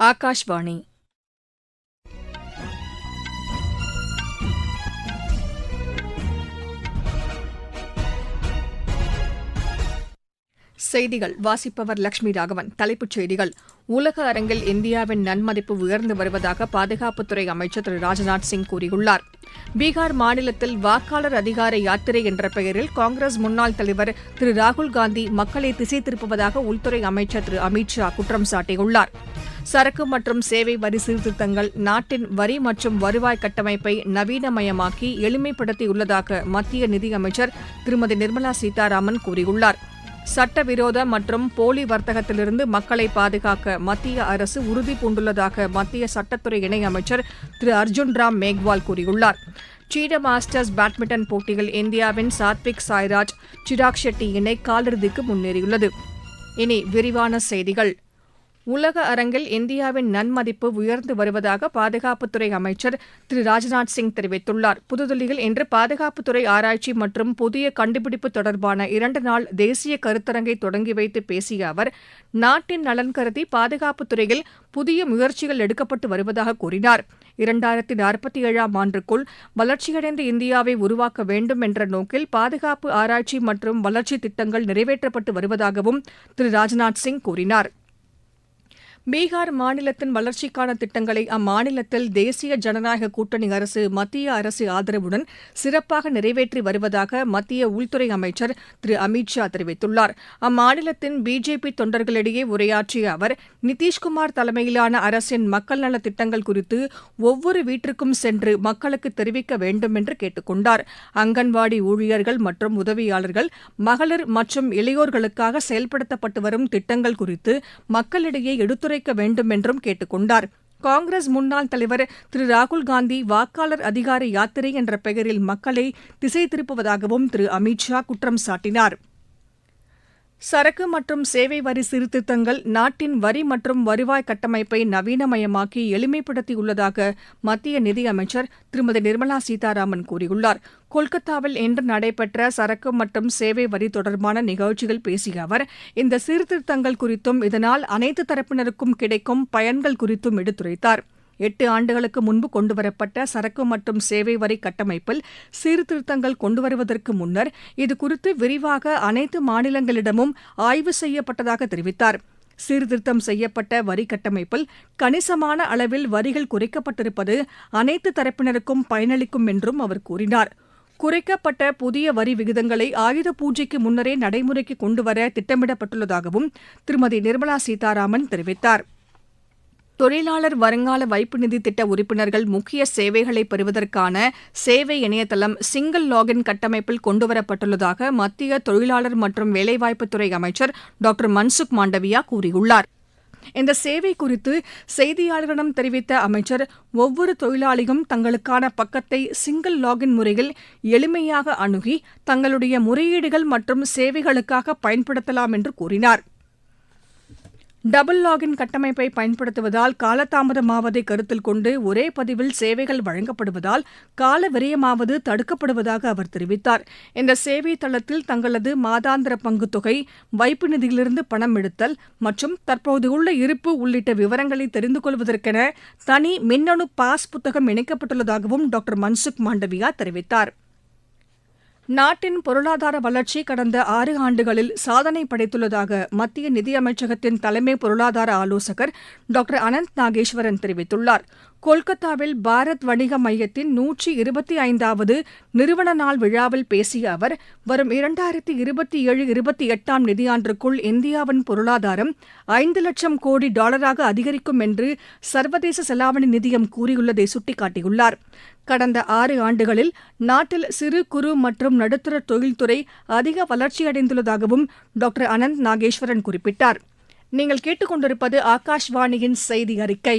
ஆகாஷ்வாணி செய்திகள். வாசிப்பவர் லட்சுமி ராகவன். தலைப்புச் செய்திகள். உலக அரங்கில் இந்தியாவின் நன்மதிப்பு உயர்ந்து வருவதாக பாதுகாப்புத்துறை அமைச்சர் திரு. ராஜ்நாத் சிங் கூறியுள்ளார். பீகார் மாநிலத்தில் வாக்காளர் அதிகார யாத்திரை என்ற பெயரில் காங்கிரஸ் முன்னாள் தலைவர் திரு. ராகுல் காந்தி மக்களை திசை திருப்புவதாக உள்துறை அமைச்சர் திரு. அமித் ஷா குற்றம் சாட்டியுள்ளார். சரக்கு மற்றும் சேவை வரி சீர்திருத்தங்கள் நாட்டின் வரி மற்றும் வருவாய் கட்டமைப்பை நவீனமயமாக்கி எளிமைப்படுத்தியுள்ளதாக மத்திய நிதியமைச்சர் திருமதி நிர்மலா சீதாராமன் கூறியுள்ளார். சட்டவிரோத மற்றும் போலி வர்த்தகத்திலிருந்து மக்களை பாதுகாக்க மத்திய அரசு உறுதி பூண்டுள்ளதாக மத்திய சட்டத்துறை இணையமைச்சர் திரு அர்ஜுன் ராம் மேக்வால் கூறியுள்ளார். சீன மாஸ்டர்ஸ் பேட்மிண்டன் போட்டியில் இந்தியாவின் சாத்விக் சாய்ராஜ் சிராக் ஷெட்டி இணை காலிறுதிக்கு முன்னேறியுள்ளது. இனி விரிவான செய்திகள். உலக அரங்கில் இந்தியாவின் நன்மதிப்பு உயர்ந்து வருவதாக பாதுகாப்புத்துறை அமைச்சர் திரு ராஜ்நாத் சிங் தெரிவித்துள்ளார். புதுதில்லியில் இன்று பாதுகாப்புத்துறை ஆராய்ச்சி மற்றும் புதிய கண்டுபிடிப்பு தொடர்பான இரண்டு நாள் தேசிய கருத்தரங்கை தொடங்கி வைத்து பேசிய அவர் நாட்டின் நலன் கருதி பாதுகாப்புத்துறையில் புதிய முயற்சிகள் எடுக்கப்பட்டு வருவதாக கூறினார். இரண்டாயிரத்தி நாற்பத்தி ஏழாம் ஆண்டுக்குள் வளர்ச்சியடைந்த இந்தியாவை உருவாக்க வேண்டும் என்ற நோக்கில் பாதுகாப்பு ஆராய்ச்சி மற்றும் வளர்ச்சி திட்டங்கள் நிறைவேற்றப்பட்டு வருவதாகவும் திரு ராஜ்நாத் சிங் கூறினார். பீகார் மாநிலத்தின் வளர்ச்சிக்கான திட்டங்களை அம்மாநிலத்தில் தேசிய ஜனநாயக கூட்டணி அரசு மத்திய அரசு ஆதரவுடன் சிறப்பாக நிறைவேற்றி வருவதாக மத்திய உள்துறை அமைச்சர் திரு அமித் ஷா தெரிவித்துள்ளார். அம்மாநிலத்தின் பிஜேபி தொண்டர்களிடையே உரையாற்றிய அவர் நிதிஷ்குமார் தலைமையிலான அரசின் மக்கள் நல திட்டங்கள் குறித்து ஒவ்வொரு வீட்டிற்கும் சென்று மக்களுக்கு தெரிவிக்க வேண்டும் என்று கேட்டுக் கொண்டார் அங்கன்வாடி ஊழியர்கள் மற்றும் உதவியாளர்கள் மகளிர் மற்றும் இளையோர்களுக்காக செயல்படுத்தப்பட்டு வரும் திட்டங்கள் குறித்து மக்களிடையே எடுத்துரை ஒத்துழைக்க வேண்டும் என்றும் கேட்டுக் கொண்டார் காங்கிரஸ் முன்னாள் தலைவர் திரு ராகுல்காந்தி வாக்காளர் அதிகார யாத்திரை என்ற பெயரில் மக்களை திசை திருப்புவதாகவும் திரு அமித் ஷா குற்றம் சாட்டினார். சரக்கு மற்றும் சேவை வரி சீர்திருத்தங்கள் நாட்டின் வரி மற்றும் வருவாய் கட்டமைப்பை நவீனமயமாக்கி எளிமைப்படுத்தியுள்ளதாக மத்திய நிதியமைச்சர் திருமதி நிர்மலா சீதாராமன் கூறியுள்ளார். கொல்கத்தாவில் இன்று நடைபெற்ற சரக்கு மற்றும் சேவை வரி தொடர்பான நிகழ்ச்சியில் பேசிய அவர் இந்த சீர்திருத்தங்கள் குறித்தும் இதனால் அனைத்து தரப்பினருக்கும் கிடைக்கும் பயன்கள் குறித்தும் எடுத்துரைத்தார். எட்டு ஆண்டுகளுக்கு முன்பு கொண்டுவரப்பட்ட சரக்கு மற்றும் சேவை வரி கட்டமைப்பில் சீர்திருத்தங்கள் கொண்டுவருவதற்கு முன்னர் இதுகுறித்து விரிவாக அனைத்து மாநிலங்களிடமும் ஆய்வு செய்யப்பட்டதாக தெரிவித்தார். சீர்திருத்தம் செய்யப்பட்ட வரி கட்டமைப்பில் கணிசமான அளவில் வரிகள் குறைக்கப்பட்டிருப்பது அனைத்து தரப்பினருக்கும் பயனளிக்கும் என்றும் அவர் கூறினார். குறைக்கப்பட்ட புதிய வரி விகிதங்களை ஆயுத பூஜைக்கு முன்னரே நடைமுறைக்கு கொண்டுவர திட்டமிடப்பட்டுள்ளதாகவும் திருமதி நிர்மலா சீதாராமன் தெரிவித்தாா் தொழிலாளர் வருங்கால வைப்பு நிதி திட்ட உறுப்பினர்கள் முக்கிய சேவைகளை பெறுவதற்கான சேவை இணையதளம் சிங்கிள் லாகின் கட்டமைப்பில் கொண்டுவரப்பட்டுள்ளதாக மத்திய தொழிலாளர் மற்றும் வேலைவாய்ப்புத்துறை அமைச்சர் டாக்டர் மன்சுக் மாண்டவியா கூறியுள்ளார். இந்த சேவை குறித்து செய்தியாளர்களிடம் தெரிவித்த அமைச்சர் ஒவ்வொரு தொழிலாளியும் தங்களுக்கான பக்கத்தை சிங்கிள் லாகின் முறையில் எளிமையாக அணுகி தங்களுடைய முறையீடுகள் மற்றும் சேவைகளுக்காக பயன்படுத்தலாம் என்று கூறினாா் டபுள் லாகின் கட்டமைப்பை பயன்படுத்துவதால் காலதாமதமாவதை கருத்தில் கொண்டு ஒரே பதிவில் சேவைகள் வழங்கப்படுவதால் கால விரயமாவது தடுக்கப்படுவதாக அவர் தெரிவித்தார். இந்த சேவை தளத்தில் தங்களது மாதாந்திர பங்கு தொகை வைப்பு நிதியிலிருந்து பணம் எடுத்தல் மற்றும் தற்போது உள்ள இருப்பு உள்ளிட்ட விவரங்களை தெரிந்து கொள்வதற்கென தனி மின்னணு பாஸ் புத்தகம் இணைக்கப்பட்டுள்ளதாகவும் டாக்டர் மன்சுக் மாண்டவியா தெரிவித்தாா் நாட்டின் பொருளாதார வளர்ச்சி கடந்த ஆறு ஆண்டுகளில் சாதனை படைத்துள்ளதாக மத்திய நிதியமைச்சகத்தின் தலைமை பொருளாதார ஆலோசகர் டாக்டர் அனந்த் நாகேஸ்வரன் தெரிவித்துள்ளார். கொல்கத்தாவில் பாரத் வணிக மையத்தின் நூற்றி இருபத்தி ஐந்தாவது நிறுவன நாள் விழாவில் பேசிய அவர் வரும் இரண்டாயிரத்தி இருபத்தி ஏழு இருபத்தி எட்டாம் நிதியாண்டிற்குள் இந்தியாவின் பொருளாதாரம் ஐந்து லட்சம் கோடி டாலராக அதிகரிக்கும் என்று சர்வதேச செலாவணி நிதியம் கூறியுள்ளதை சுட்டிக்காட்டியுள்ளார். கடந்த ஆறு ஆண்டுகளில் நாட்டில் சிறு குறு மற்றும் நடுத்தர தொழில்துறை அதிக வளர்ச்சியடைந்துள்ளதாகவும் டாக்டர் அனந்த் நாகேஸ்வரன் குறிப்பிட்டார். நீங்கள் கேட்டுக்கொண்டிருப்பது ஆகாஷ்வாணியின் செய்தி அறிக்கை.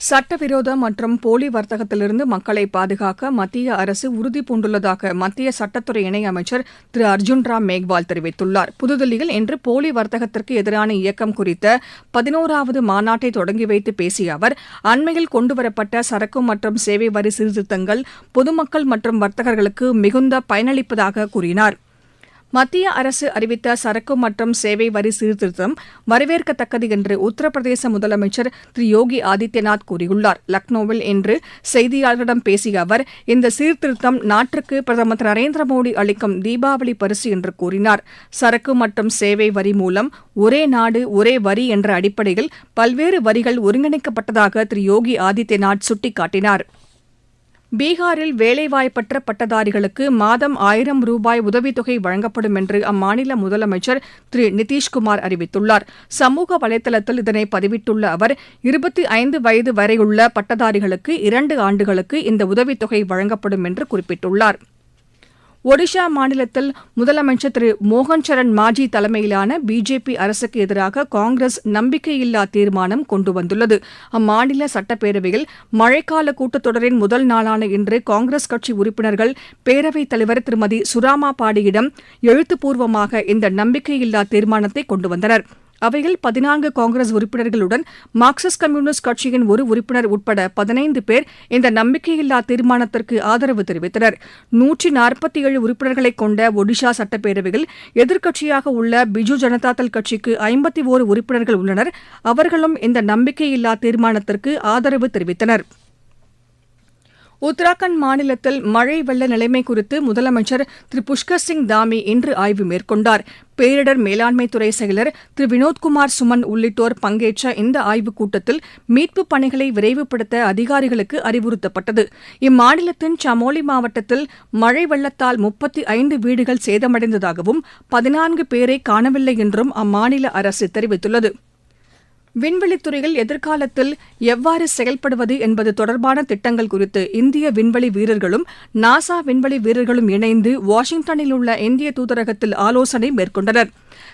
சட்டவிரோத மற்றும் போலி வர்த்தகத்திலிருந்து மக்களை பாதுகாக்க மத்திய அரசு உறுதிபூண்டுள்ளதாக மத்திய சட்டத்துறை இணையமைச்சர் திரு அர்ஜுன் ராம் மேக்வால் தெரிவித்துள்ளார். புதுதில்லியில் இன்று போலி வர்த்தகத்திற்கு எதிரான இயக்கம் குறித்த பதினோராவது மாநாட்டை தொடங்கி வைத்து பேசிய அவர் அண்மையில் கொண்டுவரப்பட்ட சரக்கு மற்றும் சேவை வரி சீர்திருத்தங்கள் பொதுமக்கள் மற்றும் வர்த்தகர்களுக்கு மிகுந்த பயனளிப்பதாக கூறினார். மத்திய அரசு அறிவித்த சரக்கு மற்றும் சேவை வரி சீர்திருத்தம் வரவேற்கத்தக்கது என்று உத்தரப்பிரதேச முதலமைச்சர் திரு யோகி ஆதித்யநாத் கூறியுள்ளார். லக்னோவில் இன்று செய்தியாளர்களிடம் பேசிய அவர் இந்த சீர்திருத்தம் நாட்டிற்கு பிரதமர் திரு நரேந்திர மோடி அளிக்கும் தீபாவளி பரிசு என்று கூறினார். சரக்கு மற்றும் சேவை வரி மூலம் ஒரே நாடு ஒரே வரி என்ற அடிப்படையில் பல்வேறு வரிகள் ஒருங்கிணைக்கப்பட்டதாக திரு யோகி ஆதித்யநாத் சுட்டிக்காட்டினார். பீகாரில் வேலைவாய்ப்பற்ற பட்டதாரிகளுக்கு மாதம் ஆயிரம் ரூபாய் உதவித்தொகை வழங்கப்படும் என்று அம்மாநில முதலமைச்சர் திரு நிதிஷ்குமார் அறிவித்துள்ளார். சமூக வலைதளத்தில் இதனை பதிவிட்டுள்ள அவர் இருபத்தி ஐந்து வயது வரையுள்ள பட்டதாரிகளுக்கு இரண்டு ஆண்டுகளுக்கு இந்த உதவித்தொகை வழங்கப்படும் என்று குறிப்பிட்டுள்ளார். ஒடிஷா மாநிலத்தில் முதலமைச்சர் திரு மோகன் சரண் மாஜி தலைமையிலான பிஜேபி அரசுக்கு எதிராக காங்கிரஸ் நம்பிக்கையில்லா தீர்மானம் கொண்டு வந்துள்ளது. அம்மாநில சட்டப்பேரவையில் மழைக்கால கூட்டத்தொடரின் முதல் நாளான இன்று காங்கிரஸ் கட்சி உறுப்பினர்கள் பேரவைத் தலைவர் திருமதி சுராமா பாடியிடம் எழுத்துப்பூர்வமாக இந்த நம்பிக்கையில்லா தீர்மானத்தை கொண்டு வந்தனர். அவையில் பதினான்கு காங்கிரஸ் உறுப்பினர்களுடன் மார்க்சிஸ்ட் கம்யூனிஸ்ட் கட்சியின் ஒரு உறுப்பினர் உட்பட பதினைந்து பேர் இந்த நம்பிக்கையில்லா தீர்மானத்திற்கு ஆதரவு தெரிவித்தனர். நூற்றி நாற்பத்தி ஏழு உறுப்பினர்களைக் கொண்ட ஒடிஷா சட்டப்பேரவையில் எதிர்க்கட்சியாக உள்ள பிஜு ஜனதாதள் கட்சிக்கு ஐம்பத்தி ஓரு உறுப்பினர்கள் உள்ளனர். அவர்களும் இந்த நம்பிக்கையில்லா தீர்மானத்திற்கு ஆதரவு தெரிவித்தனர். உத்தராகண்ட் மாநிலத்தில் மழை வெள்ள நிலைமை குறித்து முதலமைச்சர் திரு புஷ்கர் சிங் தாமி இன்று ஆய்வு மேற்கொண்டார். பேரிடர் மேலாண்மைத்துறை செயலர் திரு வினோத்குமார் சுமன் உள்ளிட்டோர் பங்கேற்ற இந்த ஆய்வுக் கூட்டத்தில் மீட்புப் பணிகளை விரைவுபடுத்த அதிகாரிகளுக்கு அறிவுறுத்தப்பட்டது. இம்மாநிலத்தின் சமோலி மாவட்டத்தில் மழை வெள்ளத்தால் முப்பத்தி ஐந்து வீடுகள் சேதமடைந்ததாகவும் பதினான்கு பேரை காணவில்லை என்றும் அம்மாநில அரசு தெரிவித்துள்ளது. விண்வெளித்துறையில் எதிர்காலத்தில் எவ்வாறு செயல்படுவது என்பது தொடர்பான திட்டங்கள் குறித்து இந்திய விண்வெளி வீரர்களும் நாசா விண்வெளி வீரர்களும் இணைந்து வாஷிங்டனில் உள்ள இந்திய தூதரகத்தில் ஆலோசனை மேற்கொண்டனர்.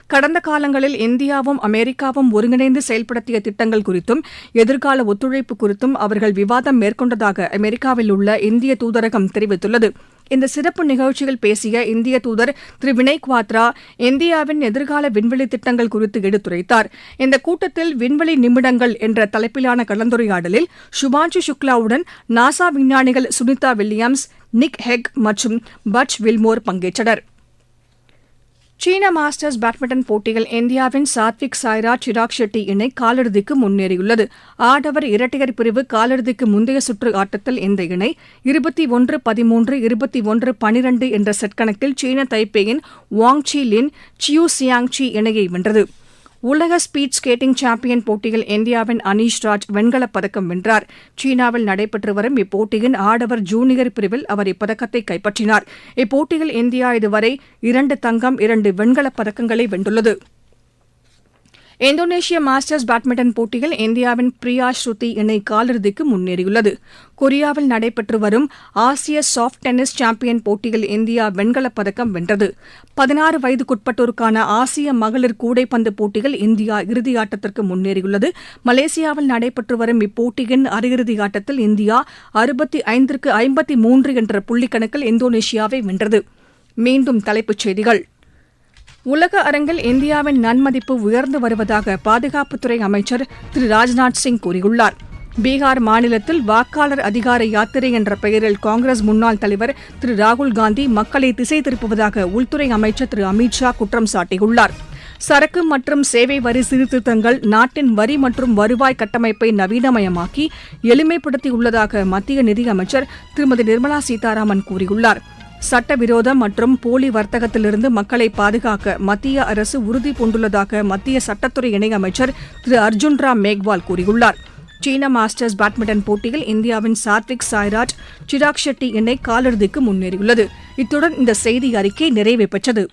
கடந்த காலங்களில் இந்தியாவும் அமெரிக்காவும் ஒருங்கிணைந்து செயல்படுத்திய திட்டங்கள் குறித்தும் எதிர்கால ஒத்துழைப்பு குறித்தும் அவர்கள் விவாதம் மேற்கொண்டதாக அமெரிக்காவில் உள்ள இந்திய தூதரகம் தெரிவித்துள்ளது. இந்த சிறப்பு நிகழ்ச்சியில் பேசிய இந்திய தூதர் திரு வினய் குவாத்ரா இந்தியாவின் எதிர்கால விண்வெளி திட்டங்கள் குறித்து எடுத்துரைத்தார். இந்த கூட்டத்தில் விண்வெளி நிமிடங்கள் என்ற தலைப்பிலான கலந்துரையாடலில் சுபான்ஷு சுக்லாவுடன் நாசா விஞ்ஞானிகள் சுனிதா வில்லியம்ஸ் நிக் ஹெக் மற்றும் பட்ச் வில்மோர் பங்கேற்றனர். சீன மாஸ்டர்ஸ் பேட்மிண்டன் போட்டியில் இந்தியாவின் சாத்விக் சாய்ராஜ் சிராக் ஷெட்டி இணை காலிறுதிக்கு முன்னேறியுள்ளது. ஆடவர் இரட்டையர் பிரிவு காலிறுதிக்கு முந்தைய சுற்று ஆட்டத்தில் இந்த இணை இருபத்தி ஒன்று பதிமூன்று இருபத்தி ஒன்று பனிரண்டு என்ற செட் கணக்கில் சீன தைப்பேயின் Wang Chi Lin Chiu Hsiang Chi இணையை வென்றது. உலக ஸ்பீட் ஸ்கேட்டிங் சாம்பியன் போட்டியில் இந்தியாவின் அனீஷ் ராஜ் வெண்கலப் பதக்கம் வென்றார். சீனாவில் நடைபெற்று வரும் இப்போட்டியின் ஆடவர் ஜூனியர் பிரிவில் அவர் இப்பதக்கத்தை கைப்பற்றினார். இப்போட்டியில் இந்தியா இதுவரை இரண்டு தங்கம் இரண்டு வெண்கலப் பதக்கங்களை வென்றுள்ளது. இந்தோனேஷிய மாஸ்டர்ஸ் பேட்மிண்டன் போட்டியில் இந்தியாவின் பிரியா ஸ்ருதி இணை காலிறுதிக்கு முன்னேறியுள்ளது. கொரியாவில் நடைபெற்று வரும் ஆசிய சாஃப்ட் டென்னிஸ் சாம்பியன் போட்டியில் இந்தியா வெண்கலப் பதக்கம் வென்றது. பதினாறு வயதுக்குட்பட்டோருக்கான ஆசிய மகளிர் கூடைப்பந்து போட்டியில் இந்தியா இறுதியாட்டத்திற்கு முன்னேறியுள்ளது. மலேசியாவில் நடைபெற்று வரும் இப்போட்டியின் அரையிறுதி ஆட்டத்தில் இந்தியா அறுபத்தி ஐந்திற்கு ஐம்பத்தி மூன்று என்ற புள்ளிக்கணக்கில் இந்தோனேஷியாவை வென்றது. மீண்டும் தலைப்புச் செய்திகள். உலக அரங்கில் இந்தியாவின் நன்மதிப்பு உயர்ந்து வருவதாக பாதுகாப்புத்துறை அமைச்சர் திரு ராஜ்நாத் சிங் கூறியுள்ளார். பீகார் மாநிலத்தில் வாக்காளர் அதிகார யாத்திரை என்ற பெயரில் காங்கிரஸ் முன்னாள் தலைவர் திரு ராகுல் காந்தி மக்களை திசை திருப்புவதாக உள்துறை அமைச்சர் திரு அமித் ஷா குற்றம் சாட்டியுள்ளார். சரக்கு மற்றும் சேவை வரி சீர்திருத்தங்கள் நாட்டின் வரி மற்றும் வருவாய் கட்டமைப்பை நவீனமயமாக்கி எளிமைப்படுத்தியுள்ளதாக மத்திய நிதியமைச்சர் திருமதி நிர்மலா சீதாராமன் கூறியுள்ளார். சட்டவிரோத மற்றும் போலி வர்த்தகத்திலிருந்து மக்களை பாதுகாக்க மத்திய அரசு உறுதி பூண்டுள்ளதாக மத்திய சட்டத்துறை இணையமைச்சர் திரு அர்ஜுன் ராம் மேக்வால் கூறியுள்ளார். சீன மாஸ்டர்ஸ் பேட்மிண்டன் போட்டியில் இந்தியாவின் சாத்விக் சாய்ராஜ் சிராக் ஷெட்டி இணை காலிறுதிக்கு முன்னேறியுள்ளது. இத்துடன் இந்த செய்தி அறிக்கை நிறைவு பெற்றது.